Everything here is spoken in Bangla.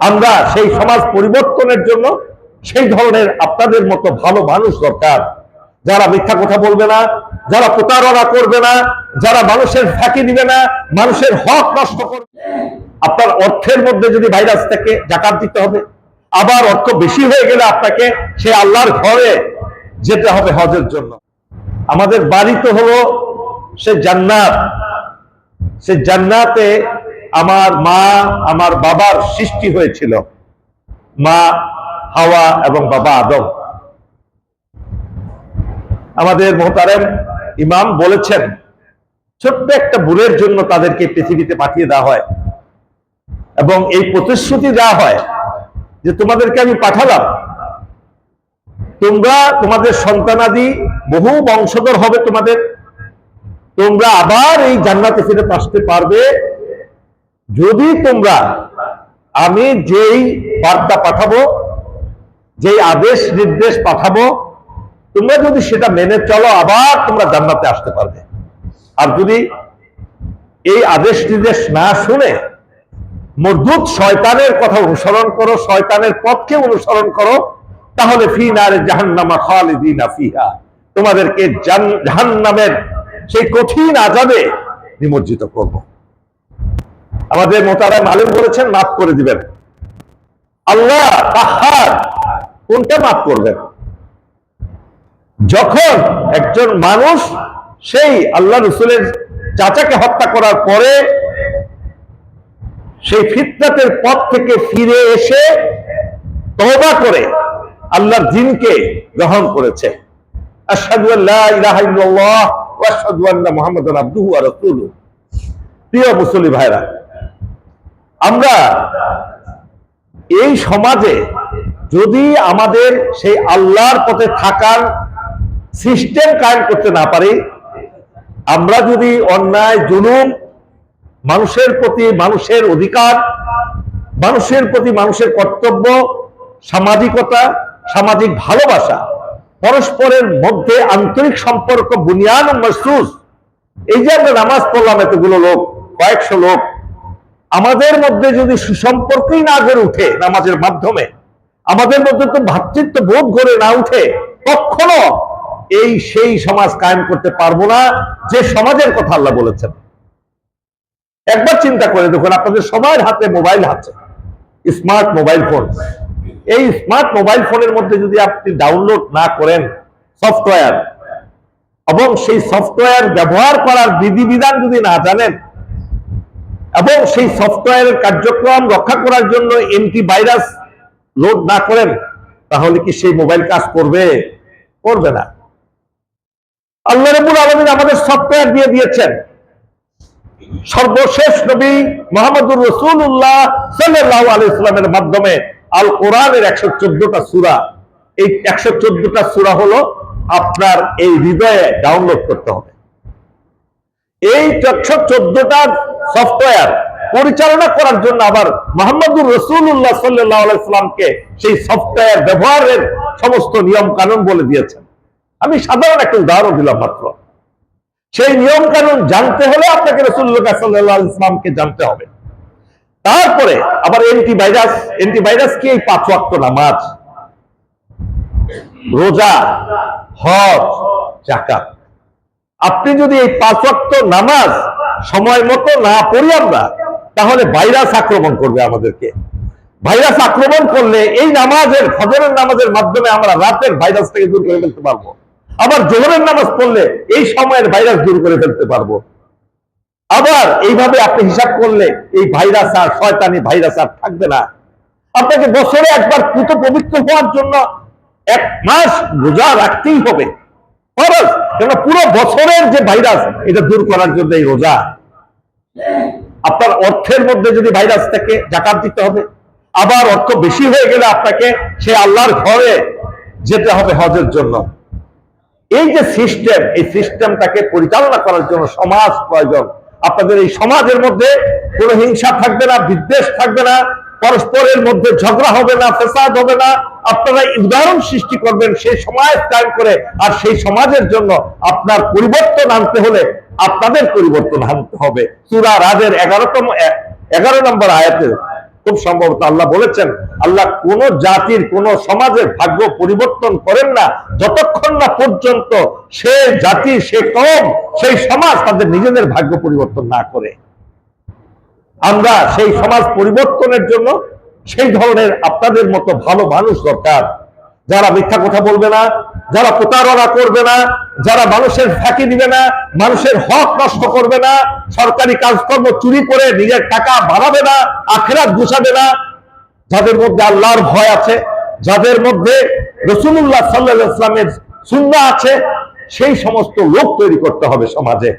আমরা সেই সমাজ পরিবর্তনের জন্য সেই ধরনের আপনাদের মতো ভালো মানুষ দরকার। যারা মিথ্যা কথা বলবে না, যারা প্রতারণা করবে না, যারা মানুষের ফাঁকি দিবে না, মানুষের হক নষ্ট করবে আপনার অর্থের মধ্যে যদি ভাইরাস থাকে, জাকাত দিতে হবে। আবার অর্থ বেশি হয়ে গেলে আপনাকে সে আল্লাহর ঘরে যেতে হবে হজের জন্য। আমাদের বাড়ি তো হলো সে জান্নাত। সে জান্নাতে আমার মা, আমার বাবার সৃষ্টি হয়েছিল। মা, হাওয়া এবং বাবা আদম। আমাদের মোহতারেম ইমাম বলেছেন, ছোট্ট একটা ভুলের জন্য তাদেরকে পৃথিবীতে পাঠিয়ে দেওয়া হয়। এবং এই প্রতিশ্রুতি দেওয়া হয় যে তোমাদেরকে আমি পাঠালাম। তোমরা তোমাদের সন্তানাদি বহু বংশধর হবে তোমাদের। তোমরা আবার এই জান্নাতে ফিরে আসতে পারবে। যদি তোমরা আমি যেই বার্তা পাঠাবো, যেই আদেশ নির্দেশ পাঠাবো, তোমরা যদি সেটা মেনে চলো, আবার তোমরা জান্নাতে আসতে পারবে। আর যদি এই আদেশ নির্দেশ না শুনে মজবুত শয়তানের কথা অনুসরণ করো, শয়তানের পথকে অনুসরণ করো, তাহলে ফি নারে জাহান্নামা খালিদিনা ফিহা। তোমাদেরকে জাহান্নামের সেই কঠিন আজাবে নিমজ্জিত করব। আমাদের মোতারাম আলেম বলেছেন, মাফ করে দিবেন। আল্লাহ কোনটা মাফ করবেন? যখন একজন মানুষ সেই আল্লাহ রসুলের চাচাকে হত্যা করার পরে সেই ফিতনাতের পথ থেকে ফিরে এসে তওবা করে আল্লাহর দিনকে গ্রহণ করেছে। প্রিয় মুসলিম ভাইরা আমরা এই সমাজে যদি আমাদের সেই আল্লাহর পথে থাকার সিস্টেম কায়েম করতে না পারি, আমরা যদি অন্যায়, জুলুম, মানুষের প্রতি মানুষের অধিকার, মানুষের প্রতি মানুষের কর্তব্য, সামাজিকতা, সামাজিক ভালোবাসা, পরস্পরের মধ্যে আন্তরিক সম্পর্ক বুনিয়ান মসুস এই যে আমরা নামাজ পড়লাম, এতগুলো লোক, কয়েকশো লোক আমাদের মধ্যে যদি সুসম্পর্কই না গড়ে উঠে নামাজের মাধ্যমে, আমাদের মধ্যে তো ভ্রাতৃত্ব বোধ গড়ে না উঠে, কখনো এই সেই সমাজ কায়েম করতে পারব না যে সমাজের কথা আল্লাহ বলেছেন। একবার চিন্তা করে দেখুন, আপনাদের সবার হাতে মোবাইল হাতে স্মার্ট মোবাইল ফোন। এই স্মার্ট মোবাইল ফোনের মধ্যে যদি আপনি ডাউনলোড না করেন সফটওয়্যার, এবং সেই সফটওয়্যার ব্যবহার করার বিধিবিধান যদি না জানেন এবং সেই সফটওয়্যারের কার্যক্রম রক্ষা করার জন্য ভাইরাস লোড না করেন, তাহলে কি সেই মোবাইল কাজ করবে? করবে না। আল্লাহ রবুল আলমিন আমাদের সফটওয়্যার দিয়ে দিয়েছেন। সর্বশেষ নবী মোহাম্মদুর রসুল্লাহ সাল্লাহ আলি মাধ্যমে আল কোরআনের একশো চোদ্দটা সুরা। এই একশো চোদ্দটা সুরা হলো আপনার এই হৃদয়ে ডাউনলোড করতে হবে। এই একশো চোদ্দটা সফটওয়্যার পরিচালনা করার জন্য আবার মোহাম্মদুর রসুল্লাহ সাল্লাহ আলাইসলামকে সেই সফটওয়্যার ব্যবহারের সমস্ত নিয়ম কানুন বলে দিয়েছেন। আমি সাধারণ একটা উদাহরণ দিলাম মাত্র। সেই নিয়ম কানুন জানতে হলে আপনাকে রসুল্লাহ সাল্লাহ ইসলামকে জানতে হবে। তারপরে আবার অ্যান্টিভাইরাস অ্যান্টিভাইরাস কি? এই পাঁচ ওয়াক্ত নামাজ, রোজা, হজ জাকাত আপনি যদি এই পাঁচ ওয়াক্ত নামাজ সময় মতো না পড়ি আমরা, তাহলে ভাইরাস আক্রমণ করবে আমাদেরকে। ভাইরাস আক্রমণ করলে এই নামাজের, ফজরের নামাজের মাধ্যমে আমরা রাতের ভাইরাস থেকে দূর করে ফেলতে পারব। আবার জোহরের নামাজ পড়লে এই সময়ের ভাইরাস দূর করে ফেলতে পারব। আবার এইভাবে আপনি হিসাব করলে এই ভাইরাস আর শয়তানি ভাইরাস আর থাকবে না। আপনাকে বছরে একবার পুত পবিত্র হওয়ার জন্য এক মাস রোজা রাখতেই হবে। খরচ। কেন পুরো বছরের যে ভাইরাস এটা দূর করার জন্য এই রোজা। আপনার অর্থের মধ্যে যদি ভাইরাস থাকে জাকাত দিতে হবে, আবার অর্থ বেশি হয়ে গেলে আপনাকে সে আল্লাহর ঘরে যেতে হবে হজের জন্য। এই যে সিস্টেম এই সিস্টেমটাকে পরিচালনা করার জন্য সমাজ প্রয়োজন। আপনাদের এই সমাজের মধ্যে কোনো হিংসা থাকবে না, বিদ্বেষ থাকবে না পরস্পরের মধ্যে ঝগড়া হবে না ফেসাদ হবে না। আপনারা উদাহরণ সৃষ্টি করবেন সেই সমাজ কায়েম করে, আর সেই সমাজের জন্য আপনার পরিবর্তন আনতে হলে আপনাদের পরিবর্তন আনতে হবে। সুরা রাজের এগারোতম, এগারো নম্বর আয়াতে খুব সম্ভবত আল্লাহ বলেছেন, আল্লাহ কোন জাতির, কোন সমাজের ভাগ্য পরিবর্তন করেন না। যতক্ষণ না পর্যন্ত সে জাতি, সে কম সেই সমাজ তাদের নিজেদের ভাগ্য পরিবর্তন না করে। আমরা সেই সমাজ পরিবর্তনের জন্য সেই ধরনের আপনাদের মতো ভালো মানুষ দরকার। যারা মিথ্যা কথা বলবে না, যারা প্রতারণা করবে না, যারা মানুষের ফাঁকি দিবে না, মানুষের হক নষ্ট করবে না, সরকারি কাজকর্ম চুরি করে নিজের টাকা বাড়াবে না, আখেরাত গুছাবে না, যাদের মধ্যে আল্লাহর ভয় আছে, যাদের মধ্যে রসুল্লাহ সাল্লাহ ইসলামের সুন্না আছে, সেই সমস্ত লোক তৈরি করতে হবে সমাজে।